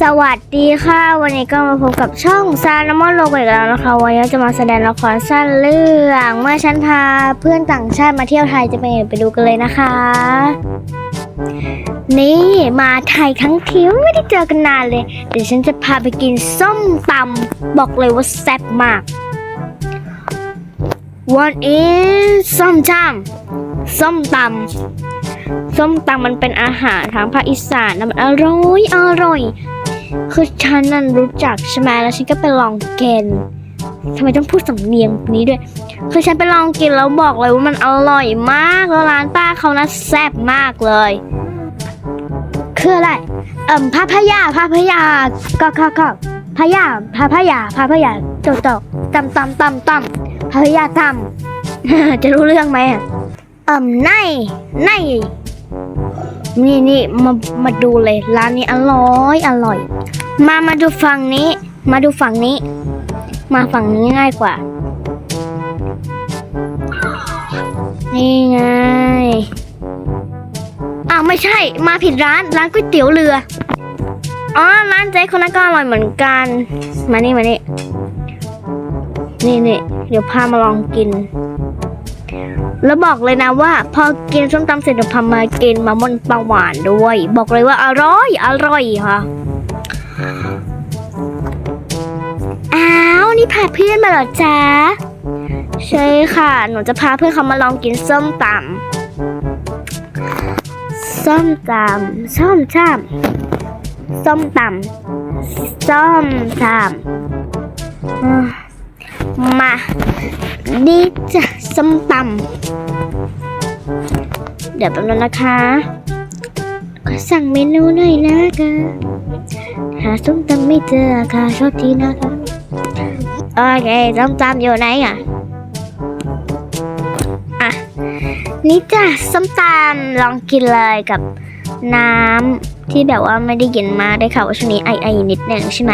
สวัสดีค่ะ วันนี้ก็มาพบกับช่องซานมอนโลกอีกแล้วนะคะ วันนี้จะมาแสดงละครสั้นเรื่องเมื่อฉันพาเพื่อนต่างชาติมาเที่ยวไทยจะไปไงไปดูกันเลยนะคะ นี่มาไทยทั้งทีไม่ได้เจอกันนานเลย เดี๋ยวฉันจะพาไปกินส้มตำบอกเลยว่าแซ่บมาก What is ส้มตำส้มตำส้มตำมันเป็นอาหารทางภาคอีสานนะมันอร่อยอร่อย คือฉันนั่นรู้จักใช่ไหมแล้วฉันก็ไปลองกินทำไมต้องพูดสำเนียงนี้ด้วย คือฉันไปลองกินแล้วบอกเลยว่ามันอร่อยมาก แล้วร้านป้าเขานะแซ่บมากเลย คืออะไร เอ่มพาพยาพาพยาก็ก็ก็พยาพาพยาพาพยาโจโจตำตำตำตำพาพยาตำจะรู้เรื่องไหมอะเอ่มในใน นี่นี่มามาดูเลยร้านนี้อร่อยอร่อย มามาดูฝั่งนี้ มาดูฝั่งนี้ มาฝั่งนี้ง่ายกว่า นี่ไงอ้าวไม่ใช่ มาผิดร้านร้านก๋วยเตี๋ยวเรืออ๋อร้านเจ๊คนนั้นก็อร่อยเหมือนกัน มานี่มานี่นี่นี่เดี๋ยวพามาลองกิน แล้วบอกเลยนะว่า พอกินส้มตำเสร็จพามากินมะม่อนปลาหวานด้วย บอกเลยว่าอร่อยอร่อยค่ะอ้าวนี่พาเพื่อนมาเหรอจ๊ะใช่ค่ะ หนูจะพาเพื่อนเขามาลองกินส้มตำส้มตำส้มตำส้มตำส้มตำมาดีจ้ะส้มตำ ดี๋ยวแป๊บนึงนะคะ ขอสั่งเมนูหน่อยนะคะหาส้มตำไม่เจอค่ะโทษทีนะคะโอเคส้มตำอยู่ไหนอะอะนี่จ้ะส้มตำลองกินเลยกับน้ำที่แบบว่าไม่ได้เย็นมากได้ข่าวว่าช่วงนี้ไอไอนิดหนึ่งใช่ไหม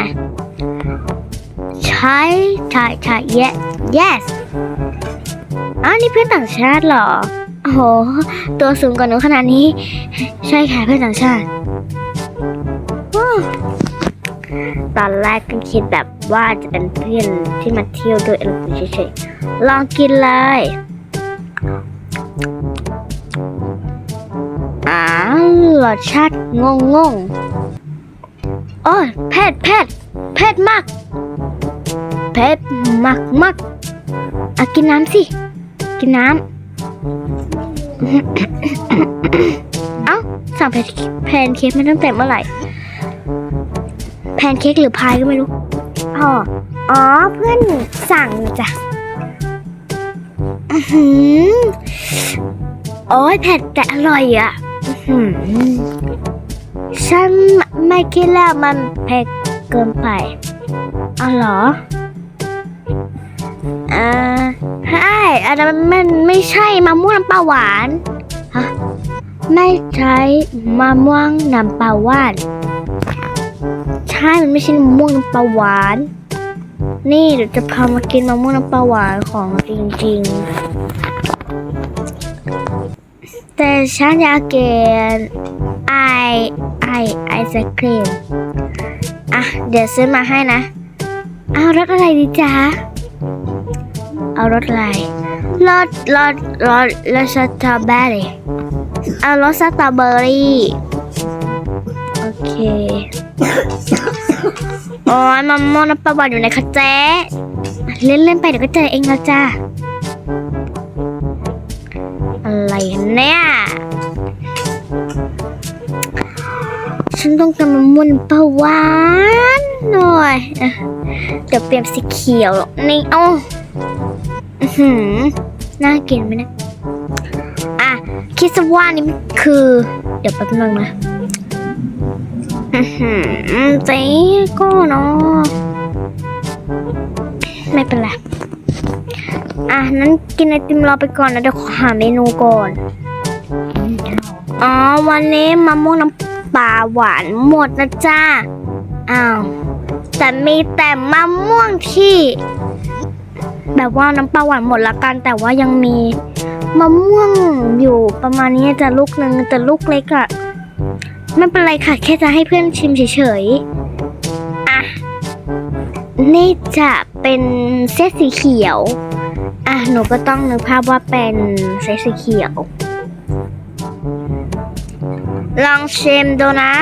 ใช่ใช่ใช่ yes yes อ้าวนี่เพื่อนต่างชาติเหรอ โอ้โห ตัวสูงกว่าหนูขนาดนี้ ใช่ค่ะเพื่อนต่างชาติ ตอนแรกก็คิดแบบว่าจะเป็นเพื่อนที่มาเที่ยวด้วยอะไรเฉยๆ ลองกินเลย อ้าวรสชาติงงงๆโอ้ยเผ็ดเผ็ดเผ็ดมากเผ็ดมากมากอะกินน้ำสิ กินน้ำ เอ้าสั่งแพนแพนเค้กมาตั้งแต่เมื่อไหร่ แพนเค้กหรือพายก็ไม่รู้ อ๋อ อ๋อเพื่อนสั่งจ้ะอื้อหือโอ้ยเผ็ดแต่อร่อยอะอื้อหือฉันไม่คิดแล้วมันเผ็ดเกินไปอ๋อเหรอ อ่าใช่อันนั้นมันไม่ใช่มะม่วงน้ำปลาหวานฮะไม่ใช่มะม่วงน้ำปลาหวาน ใช่มันไม่ใช่มะม่วงน้ำปลาหวาน นี่เดี๋ยวจะพามากินมะม่วงน้ำปลาหวานของจริงๆ แต่ฉันอยากกินไอไอไอศครีมอะเดี๋ยวซื้อมาให้นะ เอารสอะไรดีจ๊ะ เอารสอะไรรสรสรสรสสตรอเบอรี่เอารสสตรอเบอรี่โอเคโอ้ยมะม่วงน้ำปลาหวานอยู่ในคะเจ๊เล่นเล่นๆไปเดี๋ยวก็เจอเองแล้วจ้าอะไรเนี่ยฉันต้องการมะม่วงน้ำปลาหวานหน่อยอะเดี๋ยวเปลี่ยนสีเขียวนี่เอา อื้อหือน่ากินไหมเนะ อะ คิดซะว่านี่มันคือ เดี๋ยวแป๊บนึงนะอือหือเจ๊ก็เนาะไม่เป็นไรอะ นั้นกินไอติมรอไปก่อนนะเดี๋ยวขอหาเมนูก่อน อ๋อ วันนี้มะม่วงน้ำปลาหวานหมดนะจ้า อ้าว แต่มีแต่มะม่วงที่ แบบว่าน้ำปลาหวานหมดละกัน แต่ว่ายังมีมะม่วงอยู่ประมาณนี้จะลูกหนึ่งแต่ลูกเล็กอะไม่เป็นไรค่ะ แค่จะให้เพื่อนชิมเฉยๆอะนี่จะเป็นเส้นสีเขียว อะ หนูก็ต้องนึกภาพว่าเป็นเส้นสีเขียว ลองชิมดูนะ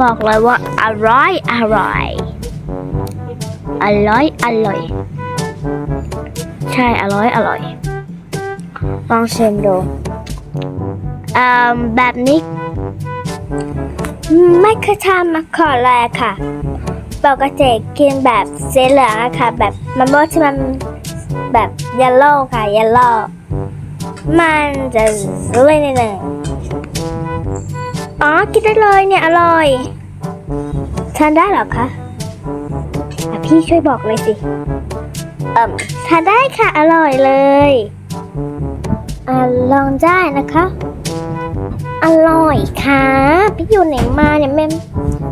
บอกเลยว่าอร่อย อร่อย อร่อย อร่อย ช่อร่อยอร่อย ลองชิมดูแบบนี้ไม่เคยทำมาก่อนเลยค่ะ ปกติกินแบบสีเหลืองอะค่ะ แบบมะม่วงที่มันแบบเยลโล่ค่ะเยลโล่มันจะเลยนิดหนึ่งอ๋อ กินได้เลยเนี่ย อร่อยทานได้หรอคะ พี่ช่วยบอกเลยสิ อ่มทานได้ค่ะอร่อยเลยอะลองได้นะคะ อร่อยค่ะพี่อยู่ไหนมาเนี่ยแม่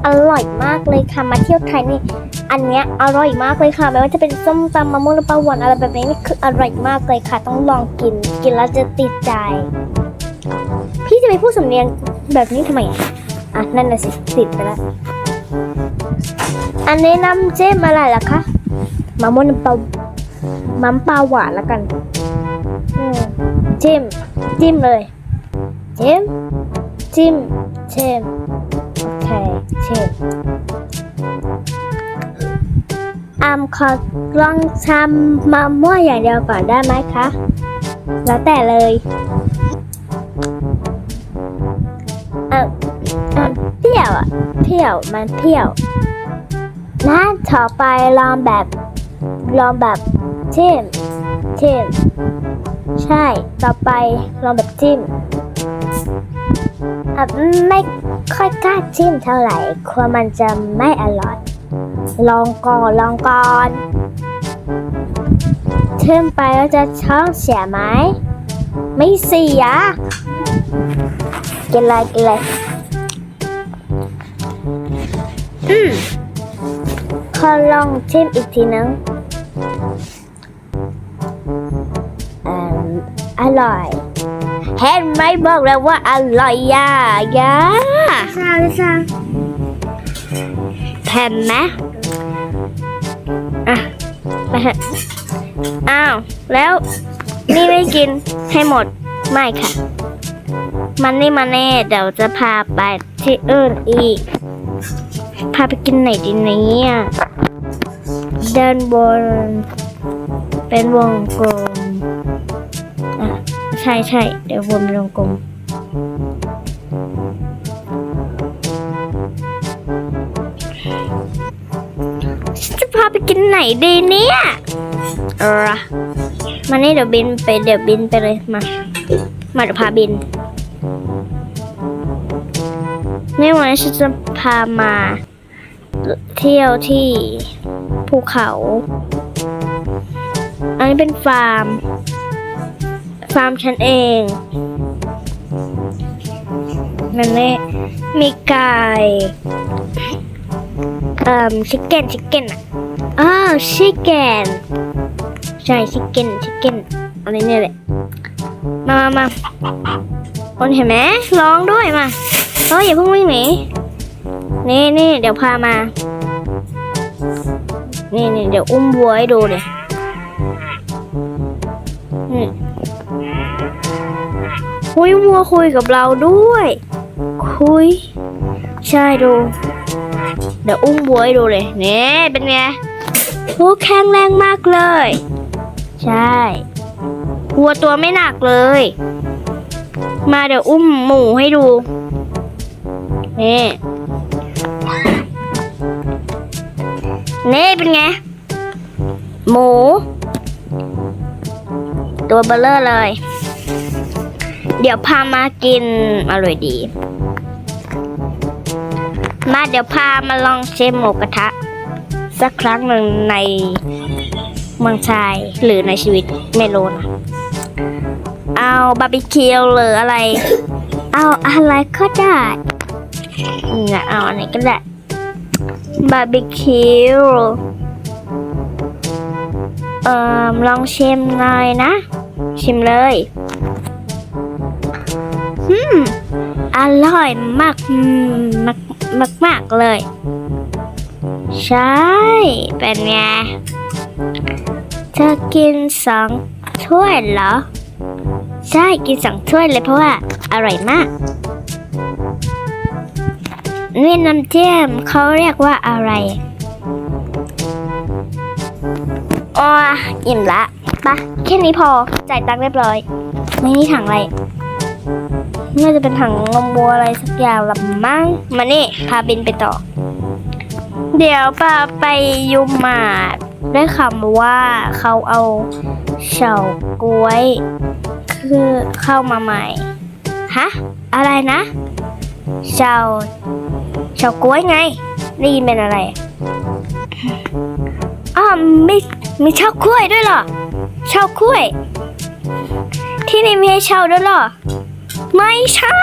อร่อยมากเลยค่ะมาเที่ยวไทยนี่อันเนี้ยอร่อยมากเลยค่ะไม่ว่าจะเป็นส้มตำมะม่วงหรือปลาหวานอะไรแบบนี้นี่คืออร่อยมากเลยค่ะ ต้องลองกินกินแล้วจะติดใจ พี่จะไปพูดสำเนียงแบบนี้ทำไมอะอะนั่นน่ะสิติดไปแล้วอันนี้น้ำเจ้มอะไรล่ะคะ มะม่วงน้ำปลาน้ำปลาหวานแล้วกันจิ้มจิ้มเลยจิ้มจิ้มชิมโอเคชิมอามขอลองทำมะม่วงอย่างเดียวก่อนได้ไหมคะ แล้วแต่เลยเออเออเปรี้ยวอะเปรี้ยวมันเปรี้ยวนะต่อไปลองแบบ ลองแบบจิ้มจิ้มใช่ ต่อไปลองแบบจิ้มอะไม่ค่อยกล้าจิ้มเท่าไหร่กลัวมันจะไม่อร่อย ลองก่อนลองก่อนจิ้มไปแล้วจะท้องเสียไหม ไม่เสีย กินเลยกินเลยอืมขอลองชิมอีกทีนึง อร่อยเห็นไหมบอกแล้วว่าอร่อยย่าย่าซาซาแผ่นไหมอะไปเถอะอ้าว แล้วนี่ไม่กินให้หมด ไม่ค่ะ มันนี่มาแน่เดี๋ยวจะพาไปที่อื่นอีก พาไปกินไหนดีเนี่ยเดินบน เป็นวงกลม ช่ใช่เดี๋ยววนเป็นวงกลมจะพาไปกินไหนดีเนี่ยเออมานี่เดี๋ยวบินไปเดี๋ยวบินไปเลยมา มาเดี๋ยวพาบินนี่วันนี้ฉันจะพามา เที่ยวที่ภูเขา อันนี้เป็นฟาร์ม ฟาร์มฉันเองมันนี่มีไก่เอ่อชิคเก้นชิคเก้นอะอ้าวชิคเก้นใช่ชิคเก้นชิคเก้นอะไรเนี่ยแหละมามามาคนเห็นไหมร้องด้วยมาเฮ้ยอย่าเพิ่งวิ่งหนีนี่นี่เดี๋ยวพามา นี่นี่เดี๋ยวอุ้มวัวให้ดูเลยนี่ คุยวัวคุยกับเราด้วย คุย ใช่ดู เดี๋ยวอุ้มวัวให้ดูเลยเนี่ยเป็นไงวัวแข็งแรงมากเลย ใช่วัวตัวไม่หนักเลย มาเดี๋ยวอุ้มหมูให้ดูนี่นี่เป็นไง หมู ตัวเบลเลอร์เลย เดี๋ยวพามากินอร่อยดี มาเดี๋ยวพามาลองเชมหมูกระทะ สักครั้งหนึ่งในเมืองชายหรือในชีวิตไม่รู้นะเอาบาร์บีคิวหรืออะไร เอาอะไรก็ได้เนี่ยเอาอันไหนก็ได้บาร์บีคิวเอ่อลองชิมหน่อยนะ ชิมเลย อืมอร่อยมากมมากมากมากเลย ใช่ เป็นไง เธอกินสองถ้วยเหรอ ใช่กินสองถ้วยเลยเพราะว่า อร่อยมากนี่น้ำเจียมเขาเรียกว่าอะไรอ๋ออิ่มละปะแค่นี้พอ จ่ายตังค์เรียบร้อย ไม่นี่ถังอะไร น่าจะเป็นถังนมวัวอะไรสักอย่างละมั้งมานี่พาบินไปต่อ เดี๋ยวปาไปยุมมาดได้คำว่าเขาเอาเฉาก๊วย คือเข้ามาใหม่ ฮะ อะไรนะเฉาเฉาก๊วยไงได้ยินเป็นอะไรอ้าวมีมีเฉากล้วยด้วยเหรอเฉากล้วย ที่นี่มีให้เช่าด้วยเหรอ ไม่ใช่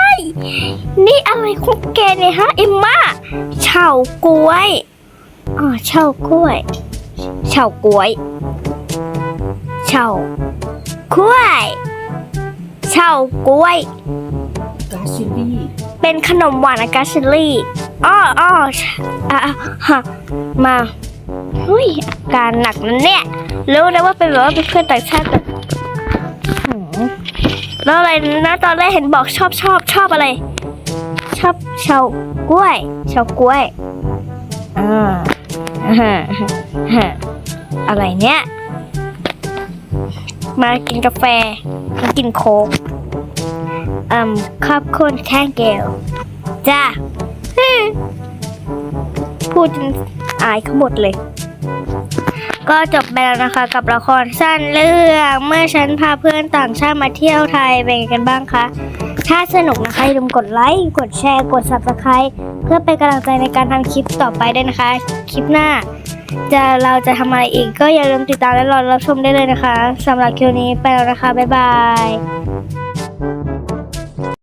นี่อะไรของแกเนี่ยฮะ เอ็มมาเฉากล้วยอ๋อเฉากล้วยเฉากล้วยเฉากล้วยเฉากล้วย กาชิลี่เป็นขนมหวานอากาชิลลี่อ้ออ้ออะอะฮะมาเฮ้ยอาการหนักนะเนี่ย รู้เลยว่าเป็นแบบว่าเป็นเพื่อนต่างชาติแต่หืม แล้วอะไรนะตอนแรกเห็นบอกชอบชอบชอบอะไร ชอบเฉากล้วยเฉากล้วยอ่าอ่าฮะฮะอะไรเนี่ย มากินกาแฟมากินโค้กอืมขอบคุณแค่เกลจ้าพูดจนอายเขาหมดเลย ก็จบไปแล้วนะคะกับละครสั้นเรื่องเมื่อฉันพาเพื่อนต่างชาติมาเที่ยวไทยเป็นกันบ้างคะ ถ้าสนุกนะคะอย่าลืมกดไลค์ กดแชร์ กด subscribe เพื่อเป็นกำลังใจในการทำคลิปต่อไปด้วยนะคะ คลิปหน้า จะเราจะทำอะไรอีกก็อย่าลืมติดตามและรอรับชมได้เลยนะคะสำหรับคลิปนี้ไปแล้วนะคะ บ๊ายบาย